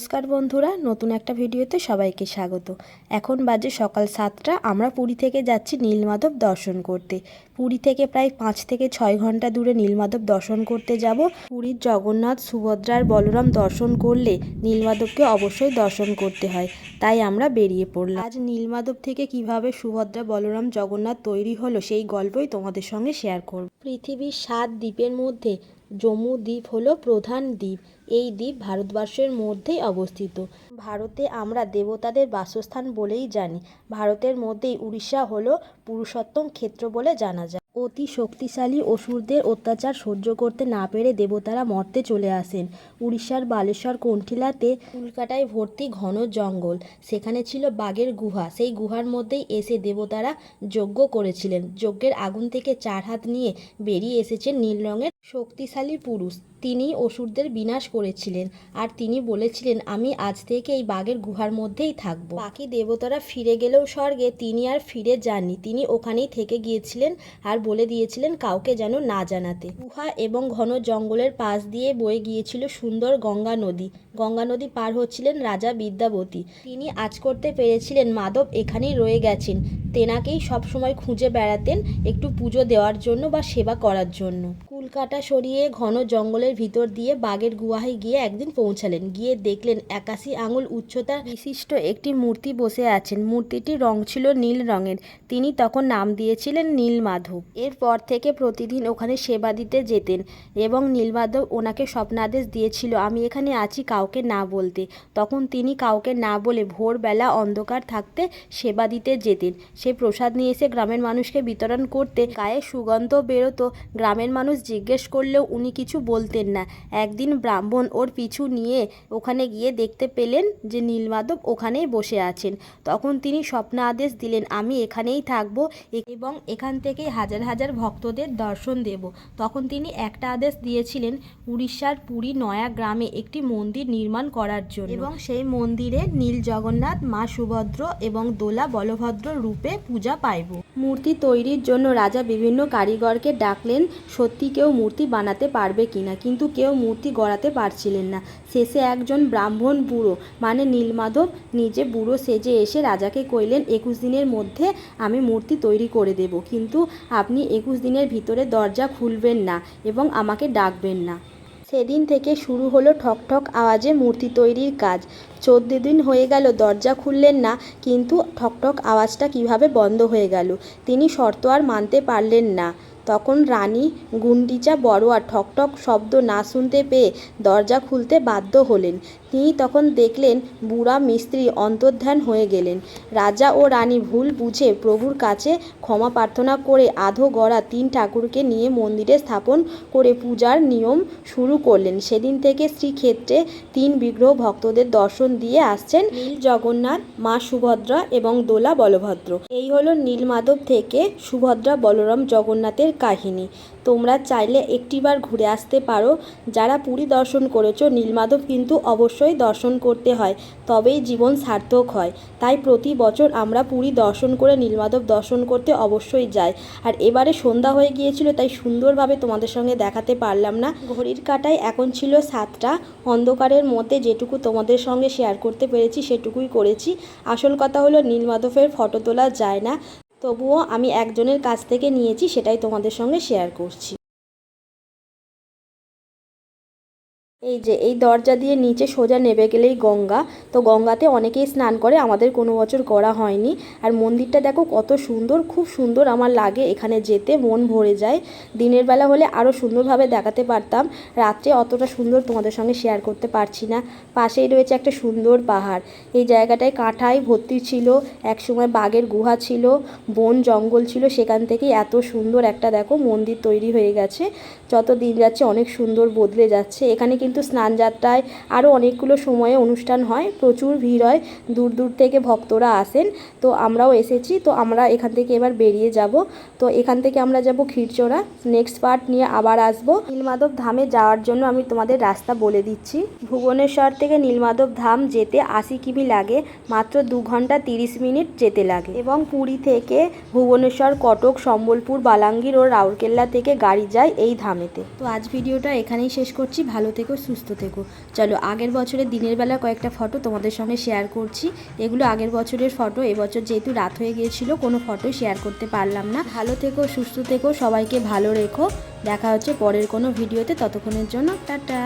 নমস্কার বন্ধুরা, নতুন একটা ভিডিওতে সবাইকে স্বাগত। এখন বাজে সকাল সাতটা, আমরা পুরী থেকে যাচ্ছি নীলমাধব দর্শন করতে। পুরী থেকে প্রায় পাঁচ থেকে ছয় ঘণ্টা দূরে নীলমাধব দর্শন করতে যাব। পুরীর জগন্নাথ সুভদ্রার বলরাম দর্শন করলে নীলমাধবকে অবশ্যই দর্শন করতে হয়। তাই আমরা বেরিয়ে পড়লাম। আজ নীলমাধব থেকে কীভাবে সুভদ্রা, বলরাম, জগন্নাথ তৈরি হলো সেই গল্পই তোমাদের সঙ্গে শেয়ার করব। পৃথিবীর সাত দ্বীপের মধ্যে জম্মু দ্বীপ হলো প্রধান দ্বীপ। এই দ্বীপ ভারতবর্ষের মধ্যেই অবস্থিত। ভারতে আমরা দেবতাদের বাসস্থান বলেই জানি। ভারতের মধ্যেই উড়িষ্যা হলো পুরুষোত্তম ক্ষেত্র বলে জানা যায়। অতি শক্তিশালী অসুরদের অত্যাচার সহ্য করতে না পেরে দেবতারা মর্তে চলে আসেন। উড়িষ্যার বালেশ্বর কণ্ঠিলাতে উল্কাটায় ভর্তি ঘন জঙ্গল। সেখানে ছিল বাঘের গুহা। সেই গুহার মধ্যেই এসে দেবতারা যজ্ঞ করেছিলেন। যজ্ঞের আগুন থেকে চার হাত নিয়ে বেরিয়ে এসেছেন নীল রঙের শক্তিশালী পুরুষ। তিনি অসুরদের বিনাশ করেছিলেন আর তিনি বলেছিলেন, আমি আজ থেকে এই বাঘের গুহার মধ্যেই থাকব। বাকি দেবতারা ফিরে গেলেও স্বর্গে তিনি আর ফিরে যাননি। তিনি ওখানেই থেকে গিয়েছিলেন আর বলে দিয়েছিলেন, কাউকে যেন না জানাতে। গুহা এবং ঘন জঙ্গলের পাশ দিয়ে বয়ে গিয়েছিল সুন্দর গঙ্গা নদী। গঙ্গা নদী পার হচ্ছিলেন রাজা বিদ্যাবতী। তিনি আজ করতে পেরেছিলেন, মাধব এখানেই রয়ে গেছেন। তেনাকেই সবসময় খুঁজে বেড়াতেন একটু পুজো দেওয়ার জন্য বা সেবা করার জন্য। কুলকাটা সরিয়ে ঘন জঙ্গলের ভিতর দিয়ে বাঘের গুহায় গিয়ে একদিন পৌঁছালেন। গিয়ে দেখলেন একাশি আঙুল উচ্চতা বিশিষ্ট একটি মূর্তি বসে আছেন। মূর্তিটির রং ছিল নীল রঙের। তিনি তখন নাম দিয়েছিলেন নীলমাধব। এরপর থেকে প্রতিদিন ওখানে সেবা দিতে যেতেন এবং নীলমাধব ওনাকে স্বপ্নাদেশ দিয়েছিল, আমি এখানে আছি কাউকে না বলতে। তখন তিনি কাউকে না বলে ভোরবেলা অন্ধকার থাকতে সেবা দিতে যেতেন। সে প্রসাদ নিয়ে এসে গ্রামের মানুষকে বিতরণ করতে গায়ে সুগন্ধ বেরোতো। গ্রামের মানুষ জিজ্ঞেস করলেও উনি কিছু বলতেন না। একদিন ব্রাহ্মণ ওর পিছু নিয়ে ওখানে গিয়ে দেখতে পেলেন যে নীলমাধব ওখানেই বসে আছেন। তখন তিনি স্বপ্ন আদেশ দিলেন আমি এখানেই থাকব এবং এখান থেকেই হাজার হাজার ভক্তদের দর্শন দেব। তখন তিনি একটা আদেশ দিয়েছিলেন উড়িষ্যার পুরী নয়া গ্রামে একটি মন্দির নির্মাণ করার জন্য। এবং সেই মন্দিরে নীল জগন্নাথ মা সুভদ্র এবং দোলা বলভদ্র রূপে পূজা পাইব। মূর্তি তৈরির জন্য রাজা বিভিন্ন কারিগরকে ডাকলেন সত্যি কেউ মূর্তি বানাতে পারবে কিনা, কিন্তু কেউ মূর্তি গড়াতে পারছিলেন না। শেষে একজন ব্রাহ্মণ বুড়ো মানে নীলমাধব, নিজে বুড়ো সেজে এসে রাজাকে কইলেন, একুশ দিনের মধ্যে আমি মূর্তি তৈরি করে দেব, কিন্তু আপনি একুশ দিনের ভিতরে দরজা খুলবেন না এবং আমাকে ডাকবেন না। সেদিন থেকে শুরু হলো ঠক ঠক আওয়াজে মূর্তি তৈরির কাজ। চোদ্দ দিন হয়ে গেল, দরজা খুললেন না, কিন্তু ঠক ঠক আওয়াজটা কীভাবে বন্ধ হয়ে গেল? তিনি শর্ত আর মানতে পারলেন না। তখন রানী গুন্ডিচা বড়োয়া ঠকঠক শব্দ না শুনতে পেয়ে দরজা খুলতে বাধ্য হলেন। তিনি তখন দেখলেন বুড়া মিস্ত্রি অন্তর্ধান হয়ে গেলেন। রাজা ও রানী ভুল বুঝে প্রভুর কাছে ক্ষমা প্রার্থনা করে আধো গড়া তিন ঠাকুরকে নিয়ে মন্দিরে স্থাপন করে পূজার নিয়ম শুরু করলেন। সেদিন থেকে শ্রীক্ষেত্রে তিন বিগ্রহ ভক্তদের দর্শন দিয়ে আসছেন নীল জগন্নাথ, মা সুভদ্রা এবং দোলা বলভদ্র। এই হলো নীলমাধব থেকে সুভদ্রা বলরাম জগন্নাথের কাহিনী। তোমরা চাইলে একটিবার ঘুরে আসতে পারো। যারা পুরী দর্শন করেছ, নীলমাধব কিন্তু অবশ্যই দর্শন করতে হয়, তবেই জীবন সার্থক হয়। তাই প্রতি বছর আমরা পুরী দর্শন করে নীলমাধব দর্শন করতে অবশ্যই যাই। আর এবারে সন্ধ্যা হয়ে গিয়েছিল, তাই সুন্দরভাবে তোমাদের সঙ্গে দেখাতে পারলাম না। ঘড়ির কাটায় এখন ছিল সাতটা। অন্ধকারের মধ্যে যেটুকু তোমাদের সঙ্গে শেয়ার করতে পেরেছি, সেটুকুই করেছি। আসল কথা হলো, নীলমাধবের ফটো তোলা যায় না। তবুও আমি একজনের কাছ থেকে নিয়েছি সেটাই তোমাদের সঙ্গে শেয়ার করছি। এই যে, এই দরজা দিয়ে নিচে সোজা নেমে গেলেই গঙ্গা। তো গঙ্গাতে অনেকেই স্নান করে, আমাদের কোনো বছর করা হয়নি। আর মন্দিরটা দেখো কত সুন্দর, খুব সুন্দর আমার লাগে এখানে যেতে, মন ভরে যায়। দিনের বেলা হলে আরও সুন্দরভাবে দেখাতে পারতাম। রাত্রে অতটা সুন্দর তোমাদের সঙ্গে শেয়ার করতে পারছি না। পাশেই রয়েছে একটা সুন্দর পাহাড়। এই জায়গাটায় কাঁঠায় ভর্তি ছিল, একসময় বাঘের গুহা ছিল, বন জঙ্গল ছিল, সেখান থেকেই এত সুন্দর একটা দেখো মন্দির তৈরি হয়ে গেছে। যত দিন যাচ্ছে অনেক সুন্দর বদলে যাচ্ছে। এখানে কিন্তু স্নান যাত্রায় আরও অনেকগুলো সময়ে অনুষ্ঠান হয়, প্রচুর ভিড় হয়, দূর দূর থেকে ভক্তরা আসেন। তো আমরাও এসেছি, তো আমরা এখান থেকে এবার বেরিয়ে যাব। তো এখান থেকে আমরা যাব ক্ষীরচোরা। নেক্সট পার্ট নিয়ে আবার আসব। নীলমাধব ধামে যাওয়ার জন্য আমি তোমাদের রাস্তা বলে দিচ্ছি। ভুবনেশ্বর থেকে নীলমাধব ধাম যেতে আশি কিমি লাগে, মাত্র দু ঘণ্টা তিরিশ মিনিট যেতে লাগে। এবং পুরী থেকে ভুবনেশ্বর, কটক, সম্বলপুর, বালাঙ্গীর ও রাউরকেল্লা থেকে গাড়ি যায় এই ধামেতে। তো আজ ভিডিওটা এখানেই শেষ করছি। ভালো থেকো সুস্থ থেকো। চলো, আগের বছরের দিনের বেলা কয়েকটা ফটো তোমাদের সঙ্গে শেয়ার করছি। এগুলো আগের বছরের ফটো এবছর যেহেতু রাত হয়ে গিয়েছিল, কোনো ফটো শেয়ার করতে পারলাম না। ভালো থেকো, সুস্থ থেকো, সবাইকে ভালো রেখো। দেখা হচ্ছে পরের কোনো ভিডিওতে ততক্ষণের জন্য, টাটা।